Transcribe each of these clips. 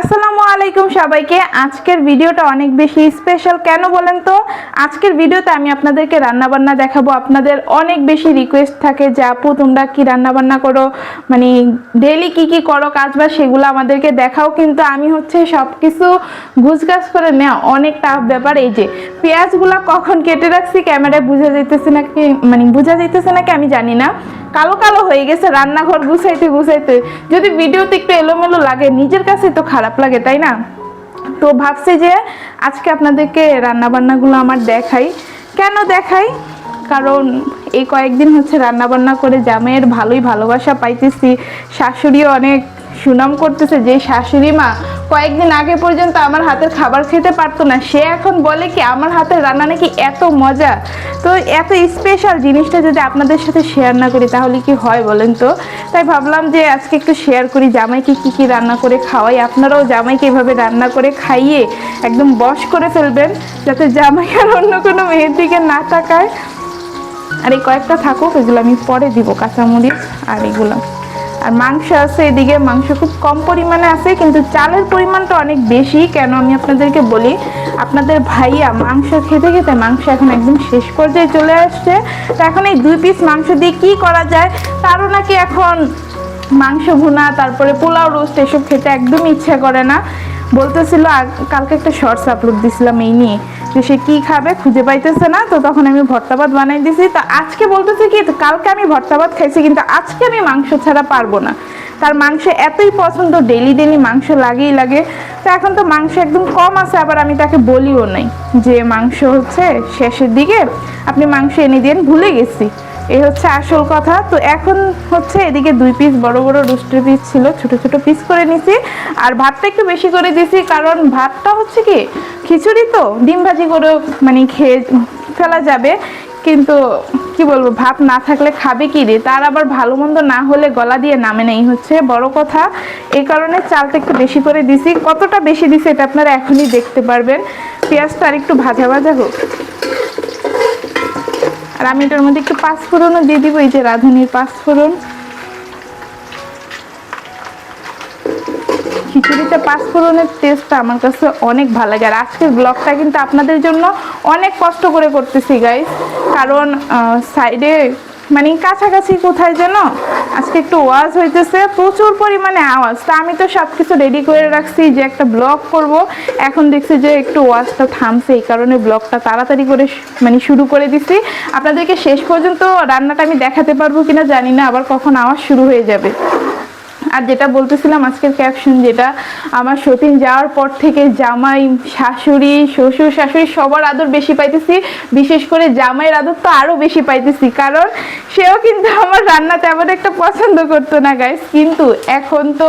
আসসালামু আলাইকুম সবাইকে। আজকের ভিডিওটা অনেক বেশি স্পেশাল কেন বলেন তো? আজকের ভিডিওতে আমি আপনাদেরকে রান্না বান্না দেখাবো। আপনাদের অনেক বেশি রিকোয়েস্ট থাকে যে, আপু, তোমরা কি রান্না বান্না করো? মানে ডেলি কি কি করো কাজ বা সেগুলো আমাদেরকে দেখাও। কিন্তু আমি হচ্ছে সব কিছু গুছগাছ করে নেওয়া অনেক টাফ ব্যাপার। এই যে, পেঁয়াজগুলা কখন কেটে রাখছি? ক্যামেরায় বোঝা যাইতেছে নাকি? মানে বোঝা যাইতেছে নাকি? আমি জানি না। কালো কালো হয়ে গেছে রান্নাঘর গুছাইতে গুছাইতে। যদি ভিডিওতে একটু এলোমেলো লাগে, নিজের কাছে তো খারাপ লাগে, তাই না? তো ভাবছি যে আজকে আপনাদেরকে রান্নাবান্নাগুলো আমার দেখাই। কেন দেখাই? কারণ এই কয়েকদিন হচ্ছে রান্নাবান্না করে জামাইয়ের ভালোই ভালোবাসা পাইতেছি। শাশুড়িও অনেক সুনাম করতেছে যে শাশুড়ি মা, কয়েকদিন আগে পর্যন্ত আমার হাতের খাবার খেতে পারতো না। সে এখন বলে কি, আমার হাতের রান্না নাকি এত মজা? তো এত স্পেশাল জিনিসটা যদি আপনাদের সাথে শেয়ার না করি, তাহলে কি হয় বলেন তো? তাই ভাবলাম যে আজকে একটু শেয়ার করি, জামাইকে কি কি রান্না করে খাওয়াই। আপনারাও জামাইকে এভাবে রান্না করে খাইয়ে একদম বশ করে ফেলবেন, যাতে জামাই আর অন্য কোনো মেয়ের দিকে না তাকায়। আর এই কয়েকটা থাকুক, এগুলো আমি পরে দিব, কাঁচামরিচ আর এগুলো। আর মাংস আছে এদিকে, মাংস খুব কম পরিমাণে আছে, কিন্তু চালের পরিমাণটা অনেক বেশি। কেন আমি আপনাদেরকে বলি, আপনাদের ভাইয়া মাংস খেতে খেতে মাংস এখন একদম শেষ পর্যায়ে চলে আসছে। তো এখন এই দুই পিস মাংস দিয়ে কি করা যায়? তারও নাকি এখন মাংস ভুনা, তারপরে পোলাও রোস্ট এসব খেতে একদমই ইচ্ছা করে না। বলতেছিল কালকে একটা শর্টস আপলোড দিছিলাম এই নিয়ে। যে সে কি খাবে খুঁজে পাইতেছে না। তো তখন আমি ভর্তা ভাত বানাই দিছি। তো আজকে বলতেছে কি, কালকে আমি ভর্তা ভাত খাইছি, কিন্তু আজকে আমি মাংস ছাড়া পারব না। তার মাংস এতই পছন্দ ডেলি ডেলি মাংস লাগেই লাগে। তো এখন তো মাংস একদম কম আছে, আবার আমি তাকে বলিও নাই যে মাংস হচ্ছে শেষের দিকে। আপনি মাংস এনে দিন ভুলে গেছি। এই হচ্ছে আসল কথা। তো এখন হচ্ছে এদিকে দুই পিস বড় বড় রুস্টের পিস ছিল, ছোট ছোট পিস করে নিছি। আর ভাতটা একটু বেশি করে দিছি, কারণ ভাতটা হচ্ছে কি, খিচুড়ি তো, ডিম ভাজি করে মানে খেয়ে ফেলা যাবে। কিন্তু কি বলব, ভাত না থাকলে খাবে কি রে? তার আবার ভালো মন্দ না হলে গলা দিয়ে নামে নেই হচ্ছে বড় কথা। এই কারণে চালটা একটু বেশি করে দিছি। কতটা বেশি দিছি এটা আপনারা এখনই দেখতে পারবেন। পেঁয়াজটা আর একটু ভাজা ভাজা হোক। আর আমি এটার মধ্যে একটু পাঁচফোড়নও দিয়ে দিব, এই যে রাঁধুনির পাঁচফোড়ন খিচুড়িতে পাঁচফোড়নের টেস্টটা আমার কাছে অনেক ভালো লাগে। আর আজকের ব্লগটা কিন্তু আপনাদের জন্য অনেক কষ্ট করে করতেছি গাইস কারণ সাইডে মানে কাছাকাছি কোথায় যেন? আজকে একটু ওয়াজ হইতেছে, প্রচুর পরিমাণে আওয়াজ। তা আমি তো সব কিছু রেডি করে রাখছি, যে একটা ব্লগ করব। এখন দেখছি যে একটু ওয়াজটা থামছে, এই কারণে ব্লগটা তাড়াতাড়ি করে মানে শুরু করে দিছি। আপনাদেরকে শেষ পর্যন্ত রান্নাটা আমি দেখাতে পারব কিনা জানি না, আবার কখন আওয়াজ শুরু হয়ে যাবে। আর যেটা বলতেছিলাম আজকের ক্যাপশন যেটা, আমার সতীন যাওয়ার পর থেকে জামাই, শাশুড়ি, শ্বশুর, শাশুড়ি সবার আদর বেশি পাইতেছি। বিশেষ করে জামাইয়ের আদর তো আরও বেশি পাইতেছি, কারণ সেও কিন্তু আমার রান্না তেমন একটা পছন্দ করতো না গাইস কিন্তু এখন তো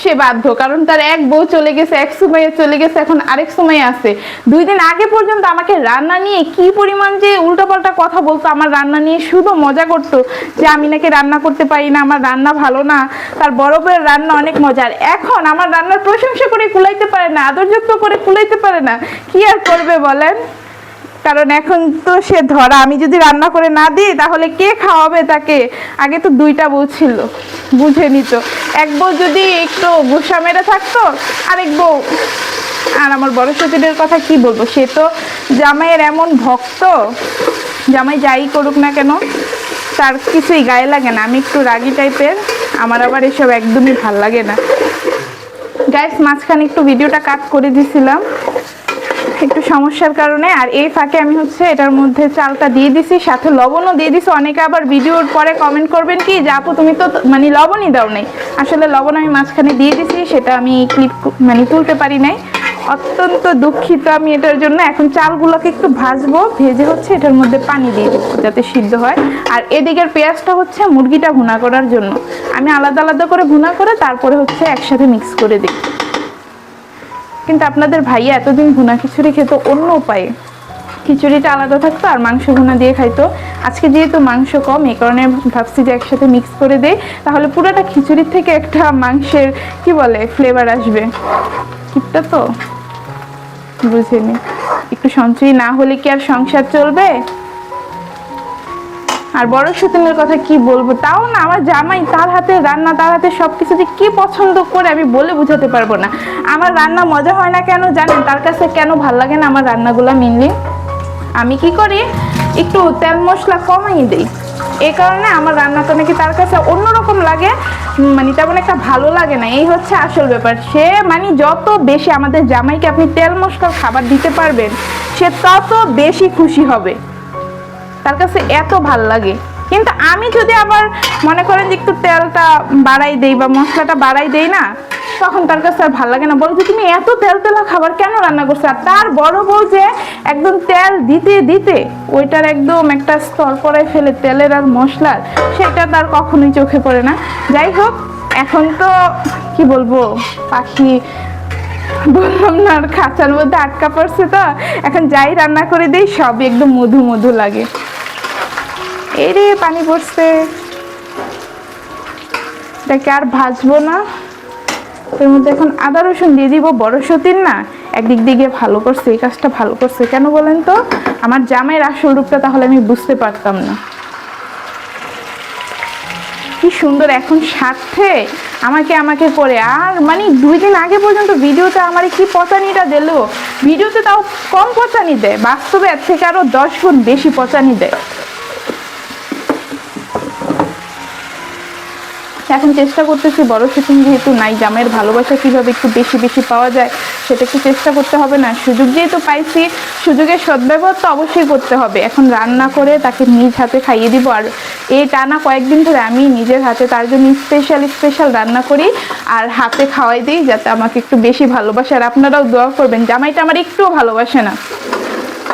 সে বাধ্য। কারণ তার এক বউ চলে গেছে, এক সময়ে চলে গেছে, এখন আরেক সময় আছে। দুই দিন আগে পর্যন্ত আমাকে রান্না নিয়ে কি পরিমাণ যে উল্টোপাল্টা কথা বলতো, আমার রান্না নিয়ে শুধু মজা করতো, যে আমি নাকি রান্না করতে পারি না, আমার রান্না ভালো না, তার বড় বউয়ের রান্না অনেক মজার। এখন আমার রান্নার প্রশংসা করে কুলাইতে পারে না আদরযুক্ত করে কুলাইতে পারে না, কি আর করবে বলেন? কারণ এখন তো সে ধরা। আমি যদি রান্না করে না দিই, তাহলে কে খাওয়াবে তাকে? আগে তো দুইটা বউ ছিল, বুঝে নিত। এক বউ যদি একটু গুসা মেরে থাকতো, আরেক বউ, আর আমার বড় সতীনের কথা কি বলব? সে তো জামাইয়ের এমন ভক্ত, জামাই যাই করুক না কেন, তার কিছুই গায়ে লাগে না। আমি একটু রাগি টাইপের, আমার আবার এসব একদমই ভালো লাগে না। গাইস মাঝখানে একটু ভিডিওটা কাট করে দিছিলাম। একটু সমস্যার কারণে, আর এই ফাঁকে আমি হচ্ছে এটার মধ্যে চালটা দিয়ে দিছি, সাথে লবণও দিয়ে দিছি। অনেকে আবার ভিডিওর পরে কমেন্ট করবেন কি, যে আপু তুমি তো মানে লবণই দাও নাই। আসলে লবণ আমি মাঝখানে দিয়ে দিছি, সেটা আমি ক্লিপ মানে তুলতে পারি নাই। অত্যন্ত দুঃখিত আমি এটার জন্য। এখন চালগুলোকে একটু ভাজবো, ভেজে হচ্ছে এটার মধ্যে পানি দিয়ে দেবো, যাতে সিদ্ধ হয়। আর এদিকের পেঁয়াজটা হচ্ছে মুরগিটা ভুনা করার জন্য। আমি আলাদা আলাদা করে ভুনা করে তারপরে হচ্ছে একসাথে মিক্স করে দিই কিন্তু আপনাদের ভাইয়া এতদিন ভুনা খিচুড়ি খেত অন্য উপায়ে। খিচুড়িটা আলাদা থাকতো আর মাংস ভুনা দিয়ে খাইতো। আজকে যেহেতু মাংস কম, এই কারণে ভাবছি যে একসাথে মিক্স করে দেই। তাহলে পুরোটা খিচুড়ির থেকে একটা মাংসের, কি বলে ফ্লেভার আসবে। কিপটা তো? বুঝিনি। একটু সঞ্চয় না হলে কি আর সংসার চলবে? আর বড় সতীনের কথা কি বলব? তাও না, আমার জামাই তার হাতে রান্না, তার হাতে সব কিছু যে কি পছন্দ করে আমি বলে বোঝাতে পারব না। আমার রান্না মজা হয় না কেন জানেন? তার কাছে কেন ভালো লাগে না আমার রান্নাগুলো মেনলি আমি কি করি? একটু তেল মশলা কমাই দিই। এই কারণে আমার রান্নাটা নাকি তার কাছে অন্যরকম লাগে মানে তেমন একটা ভালো লাগে না। এই হচ্ছে আসল ব্যাপার। সে মানে যত বেশি আমাদের জামাইকে আপনি তেল মশলার খাবার দিতে পারবেন, সে তত বেশি খুশি হবে। তার কাছে এত ভালো লাগে। কিন্তু আমি যদি আবার মনে করেন যে একটু তেলটা বাড়াই দেই বা মশলাটা বাড়াই দেই না, তখন তার কাছে আর ভালো লাগে না। বলছে তুমি এত তেল তেলা খাবার কেন রান্না করছ? আর তার বড় বউ যে একদম তেল দিতে দিতে ওইটার একদম একটা স্তর পরে ফেলে তেলের আর মশলার, সেটা তার কখনোই চোখে পড়ে না। যাই হোক, এখন তো কি বলব, পাখি বললাম না, আর খাঁচার মধ্যে আটকা পড়ছে তো। এখন যাই রান্না করে দিই, সবই একদম মধু মধু লাগে। এই রে পানি পড়ছে। এটাকে আর ভাজবো না। এর মধ্যে এখন আদা রসুন দিয়ে দিব বড় সতীন না? একদিক দিকে ভালো করছে, এই কাজটা ভালো করছে। কেন বলেন তো? আমার জামাইয়ের আসল রূপটা তাহলে আমি বুঝতে পারতাম না। কি সুন্দর এখন সাথে আমাকে আমাকে করে। আর মানে দুই দিন আগে পর্যন্ত ভিডিওতে আমার কি পচানিটা দিল? ভিডিওতে তাও কম পচানি দেয়, বাস্তবে এর থেকে আরও দশ গুণ বেশি পচানি দেয়। এখন চেষ্টা করতেছি, বড় শুটিং যেহেতু নাই, জামের ভালোবাসা কীভাবে একটু বেশি বেশি পাওয়া যায়, সেটা একটু চেষ্টা করতে হবে না। সুযোগ যেহেতু পাইছি, সুযোগের সদ্ব্যবহার তো অবশ্যই করতে হবে। এখন রান্না করে তাকে নিজ হাতে খাইয়ে দিব, আর এই টানা কয়েকদিন ধরে আমি নিজের হাতে তার জন্য স্পেশাল স্পেশাল রান্না করি, আর হাতে খাওয়াই দিই, যাতে আমাকে একটু বেশি ভালোবাসে। আর আপনারাও দোয়া করবেন, জামাইটা আমার একটুও ভালোবাসে না।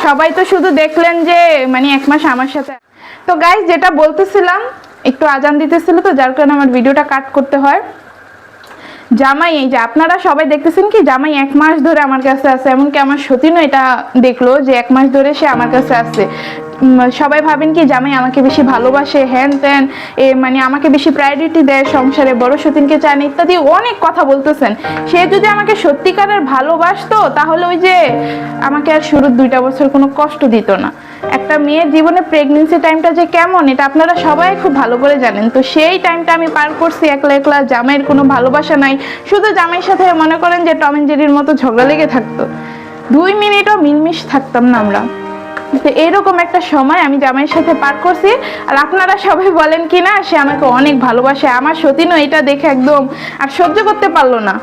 সবাই তো শুধু দেখলেন যে মানে এক মাস আমার সাথে। তো গাইজ যেটা বলতেছিলাম একটু আজান দিতেছিল তো, যার কারণে আমার ভিডিওটা কাট করতে হয়। জামাই, এই যে আপনারা সবাই দেখতেছেন কি, জামাই এক মাস ধরে আমার কাছে আছে, এমনকি আমার সতীনও এটা দেখল যে এক মাস ধরে সে আমার কাছে আছে। সবাই ভাবেন কি জামাই আমাকে বেশি ভালোবাসে? হ্যান ত্যান, এ মানে আমাকে বেশি প্রায়োরিটি দেয় সংসারে, বড় সতীনকে চান, ইত্যাদি অনেক কথা বলতেছেন। সে যদি আমাকে সত্যিকারের ভালোবাসতো, তাহলে ওই যে আমাকে আর শুরুর দুইটা বছর কোনো কষ্ট দিত না। একটা মেয়ের জীবনে প্রেগনেন্সি টাইমটা যে কেমন, এটা আপনারা সবাই খুব ভালো করে জানেন। তো সেই টাইমটা আমি পার করছি একলা একলা, জামাইয়ের কোনো ভালোবাসা নাই। শুধু জামাইয়ের সাথে মনে করেন যে টম এন্ড জেরির মতো ঝগড়া লেগে থাকতো। দুই মিনিটও মিলমিশ থাকতাম না আমরা। তো এরকম একটা সময় আমি জামাইয়ের সাথে পার করছি। আর আপনারা সবাই বলেন কি না, সে আমাকে অনেক ভালোবাসে। আমার সতীনও এটা দেখে একদম আর সহ্য করতে পারল না।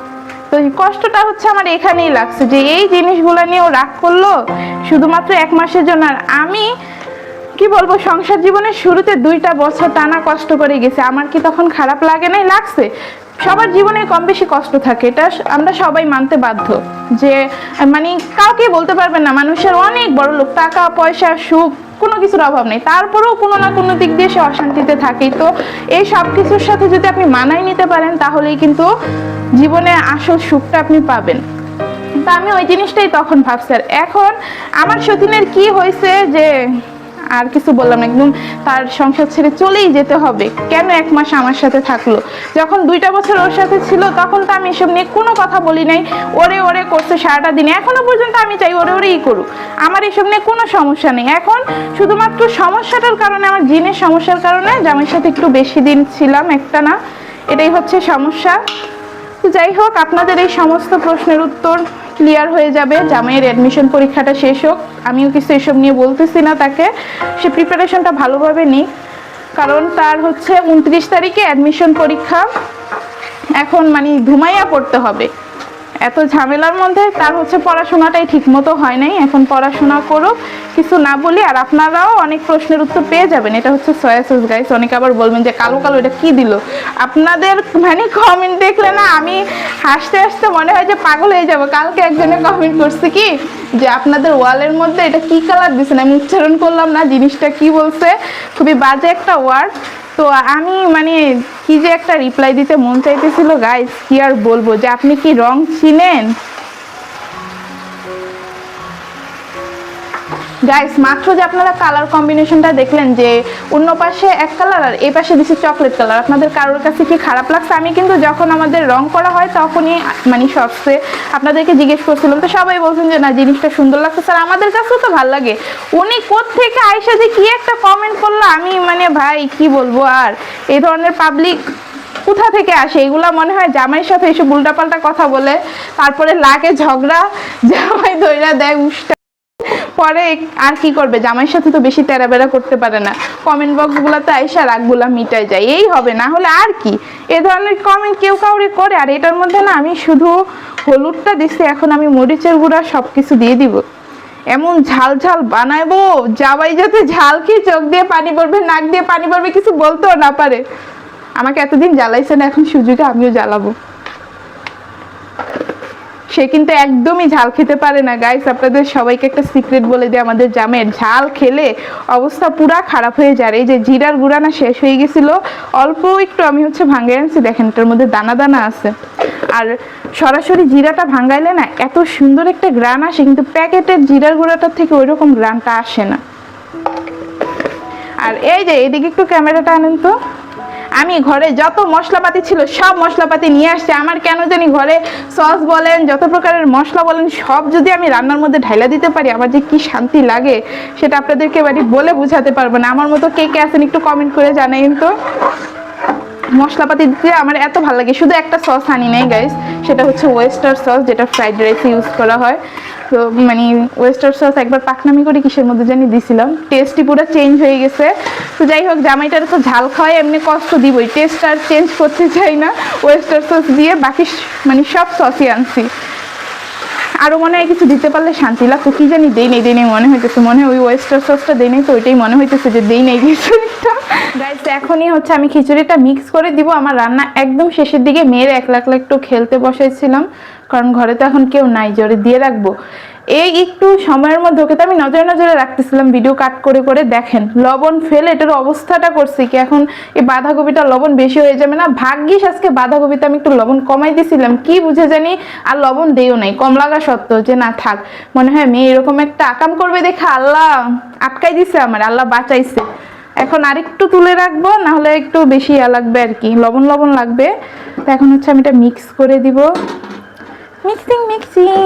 তো কষ্টটা হচ্ছে আমার এখানেই লাগছে যে এই জিনিসগুলো নিয়ে ও রাগ করল শুধুমাত্র এক মাসের জন্য। আর আমি কি বলব, সংসার জীবনের শুরুতে দুইটা বছর টানা কষ্ট করে গেছে। আমার কি তখন খারাপ লাগে নাই? লাগছে। সবার জীবনে কম বেশি কষ্ট থাকে। এটা আমরা সবাই মানতে বাধ্য যে মানে কাউকে বলতে পারবেন না। মানুষের অনেক বড় লোক, টাকা, পয়সা, সুখ, কোনো কিছুর অভাব নেই। তারপরেও কোনো না কোনো দিক দিয়ে সে অশান্তিতে থাকেই তো এই সব কিছুর সাথে যদি আপনি মানায় নিতে পারেন, তাহলেই কিন্তু জীবনে আসল সুখটা আপনি পাবেন। তা আমি ওই জিনিসটাই তখন ভাবছি। এখন আমার সতীনের কি হয়েছে যে আর কিছু বললাম না। একদম তার সংসার ছেড়ে চলেই যেতে হবে। কেন এক মাস আমার সাথে থাকল? যখন দুইটা বছর ওর সাথে ছিল, তখন তো আমি এসব নিয়ে কোনো কথা বলি নাই। ওরে ওরে করছে সারাটা দিনে। এখনও পর্যন্ত আমি চাই ওরে, ওরেই করুক। আমার এসব নিয়ে কোনো সমস্যা নেই। এখন শুধুমাত্র সমস্যাটার কারণে, আমার জিনের সমস্যার কারণে জামাইয়ের সাথে একটু বেশি দিন ছিলাম, একটা না। এটাই হচ্ছে সমস্যা। যাই হোক, আপনাদের এই সমস্ত প্রশ্নের উত্তর ক্লিয়ার হয়ে যাবে জামাইয়ের অ্যাডমিশন পরীক্ষাটা শেষ হোক। আমিও কিছু এসব নিয়ে বলতেছি না তাকে। সে প্রিপারেশনটা ভালোভাবে নিক। কারণ তার হচ্ছে উনত্রিশ তারিখে অ্যাডমিশন পরীক্ষা। এখন মানে ধুমাইয়া পড়তে হবে। এত ঝামেলার মধ্যে তার হচ্ছে পড়াশোনাটাই ঠিক মতো হয় নাই। এখন পড়াশোনা করুক। কিছু না বলি, আর আপনারাও অনেক প্রশ্নের উত্তর পেয়ে যাবেন। এটা হচ্ছে সয়া সস গাইস অনেকে আবার বলবেন যে, কালো কালো, এটা কি দিল? আপনাদের মানে কমেন্ট দেখলে না আমি হাসতে হাসতে মনে হয় যে পাগল হয়ে যাব। কালকে একজনে কমেন্ট করছে কি, যে আপনাদের ওয়ালের মধ্যে এটা কি কালার দিছেন? আমি উচ্চারণ করলাম না, জিনিসটা কি বলছে? খুবই বাজে একটা ওয়ার্ড তো আমি মানে কি যে একটা রিপ্লাই দিতে মন চাইতেছিল গাইস কি আর বলব? যে আপনি কি রং চিনেন? গাইস মাত্র যে আপনারা কালার কম্বিনেশনটা দেখলেন যে অন্য পাশে এক কালার আর এই পাশে দিচ্ছে চকলেট কালার আপনাদের কারোর কাছে কি খারাপ লাগছে? আমি কিন্তু যখন আমাদের রং করা হয় তখনই মানে শর্টসে আপনাদেরকে জিজ্ঞেস করছিলাম, তো সবাই বলছেন যে না, জিনিসটা সুন্দর লাগছে। স্যার, আমাদের কাছেও তো ভালো লাগে। উনি থেকে আইসা যে কি একটা কমেন্ট করল, আমি মানে ভাই, কি বলব আর? এই ধরনের পাবলিক কোথা থেকে আসে? এগুলা মনে হয় জামাইয়ের সাথে এসে উল্টাপাল্টা কথা বলে, তারপরে লাগে ঝগড়া, জামাই দইরা দেয় উষ্টা। পরে আর কি করবে? জামাইয়ের সাথে তো বেশি তেরাবেরা করতে পারে না। কমেন্ট বক্সগুলোতে আইসা রাগগুলা মিটাই যায়। এই হবে, না হলে আর কি? এ ধরনের কমেন্ট কেউ কাউরে করে, আর এটার মধ্যে না আমি শুধু হলুদটা দিচ্ছি এখন আমি মরিচের গুঁড়া সব কিছু দিয়ে দিব। এমন ঝাল ঝাল বানাইবো, জামাই যাতে ঝাল খেয়ে চোখ দিয়ে পানি পড়বে, নাক দিয়ে পানি পড়বে, কিছু বলতেও না পারে। আমাকে এতদিন জ্বালাইছে না, এখন সুযোগে আমিও জ্বালাবো। সে কিন্তু একদমই ঝাল খেতে পারে না। গাইস আপনাদের সবাইকে একটা সিক্রেট বলে দিই, আমাদের জামের ঝাল খেলে অবস্থা পুরা খারাপ হয়ে যায়। এই যে জিরার গুঁড়া না শেষ হয়ে গেছিল, অল্প একটু আমি হচ্ছে ভাঙ্গাই আনছি। দেখেন, এটার মধ্যে দানা দানা আছে। আর সরাসরি জিরাটা ভাঙ্গাইলে না এত সুন্দর একটা গ্রান আসে, কিন্তু প্যাকেটের জিরার গুঁড়াটার থেকে ওই রকম গ্রানটা আসে না। আর এই যে, এদিকে একটু ক্যামেরাটা আনেন তো। আমি ঘরে যত মশলাপাতি ছিল, সব মশলাপাতি নিয়ে আসছি। আমার কেন জানি ঘরে সস বলেন, যত প্রকারের মশলা বলেন, সব যদি আমি রান্নার মধ্যে ঢাইলা দিতে পারি, আমার যে কি শান্তি লাগে, সেটা আপনাদেরকে বাড়ি বলে বোঝাতে পারব না। আমার মতো কে কে আছেন একটু কমেন্ট করে জানাইন তো। মশলাপাতি দিতে আমার এত ভালো লাগে। শুধু একটা সস আনি নাই গাইস সেটা হচ্ছে ওয়েস্টার সস যেটা ফ্রাইড রাইসে ইউজ করা হয়। তো মানে ওয়েস্টার সস একবার পাকনামি করে কিসের মধ্যে জানি দিছিলাম। টেস্টই পুরো চেঞ্জ হয়ে গেছে। তো যাই হোক, জামাইটার তো ঝাল খাওয়াই এমনি কষ্ট দিবই। টেস্ট আর চেঞ্জ করতে চাই না। ওয়েস্টার সস দিয়ে বাকি মানে সব সসই আনছি। আরও মনে হয় কিছু দিতে পারলে শান্তি লাগতো। কি জানি দেই নেই দেই নেই, মনে হইতেছে, মনে হয় ওই ওয়েস্টার সসটা দেই নেই তো, ওইটাই মনে হইতেছে যে দেই নেই খিচুড়িটা। গাইস এখনই হচ্ছে আমি খিচুড়িটা মিক্স করে দিব। আমার রান্না একদম শেষের দিকে, মেয়ের একলা একলা একটু খেলতে বসেছিলাম কারণ ঘরে তো এখন কেউ নাই, জোরে দিয়ে রাখব। এই একটু সময়ের মধ্যে ওকে তো আমি নজরে নজরে রাখতেছিলাম ভিডিও কাট করে করে দেখেন, লবণ ফেলে এটার অবস্থাটা করছি কি? এখন এই বাঁধাকপিটা লবণ বেশি হয়ে যাবে না। ভাগ্যিস আজকে বাঁধাকপিতে আমি একটু লবণ কমাই দিছিলাম, কি বুঝে জানি? আর লবণ দেও নাই, কম লাগা সত্ত্বেও যে না থাক, মনে হয় মেয়ে এরকম একটা আকাম করবে দেখে আল্লাহ আটকাই দিছে আমার, আল্লাহ বাঁচাইছে। এখন আরেকটু তুলে রাখব না হলে একটু বেশি ইয়া লাগবে আর কি, লবণ লবণ লাগবে। তো এখন হচ্ছে আমি এটা মিক্স করে দিব। মিক্সিং মিক্সিং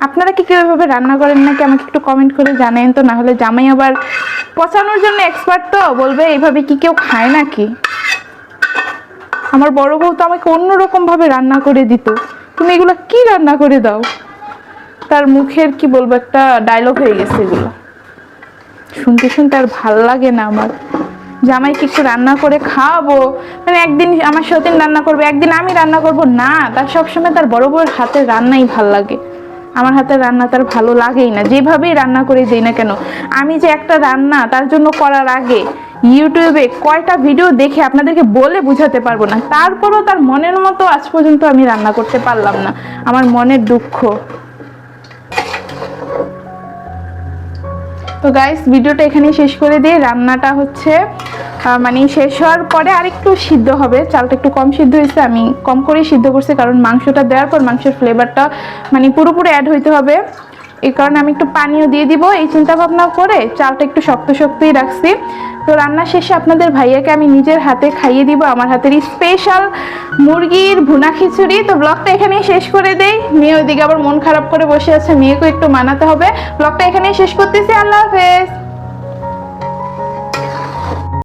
আপনারা কি কীভাবে রান্না করেন নাকি? আমাকে একটু কমেন্ট করে জানেন তো না হলে জামাই আবার পচানোর জন্য এক্সপার্ট তো, বলবে এইভাবে কি কেউ খায় নাকি? আমার বড় বউ তো আমাকে অন্যরকম ভাবে রান্না করে দিত। তুমি এগুলো কি রান্না করে দাও? তার মুখের কি বলব একটা ডায়লগ হয়ে গেছে এগুলো। শুনতে শুনতে আর ভালো লাগে না আমার। জামাই কিছু রান্না করে খাওয়াবো? মানে একদিন আমার সতীন রান্না করবে, একদিন আমি রান্না করব? না, তার সবসময় তার বড় বউয়ের হাতের রান্নাই ভালো লাগে। আমার হাতের রান্না তার ভালো লাগেই না। যেভাবেই রান্না করে দিই না কেন, আমি যে একটা রান্না তার জন্য করার আগে ইউটিউবে কয়টা ভিডিও দেখে আপনাদেরকে বলে বুঝাতে পারব না। তারপরও তার মনের মতো আজ পর্যন্ত আমি রান্না করতে পারলাম না। আমার মনের দুঃখ। তো গাইস ভিডিওটা এখানেই শেষ করে দিয়ে রান্নাটা হচ্ছে মানে শেষ হওয়ার পরে আরেকটু সিদ্ধ হবে। চালটা একটু কম সিদ্ধ হয়েছে, আমি কম করেই সিদ্ধ করছি কারণ মাংসটা দেওয়ার পর মাংসের ফ্লেভারটা মানে পুরোপুরি অ্যাড হইতে হবে। এই কারণে আমি একটু পানিও দিয়ে দিব। এই চিন্তা ভাবনা করে চালটা একটু শক্ত শক্তই রাখছি। তো রান্না শেষে আপনাদের ভাইয়াকে আমি নিজের হাতে খাইয়ে দিব। আমার হাতের স্পেশাল মুরগির ভুনা খিচুড়ি। তো ব্লগটা এখানেই শেষ করে দেই। মেয়ে ওইদিকে আবার মন খারাপ করে বসে আছে, মেয়েকেও একটু মানাতে হবে। ব্লগটা এখানেই শেষ করতেছি। আল্লাহ হাফেজ।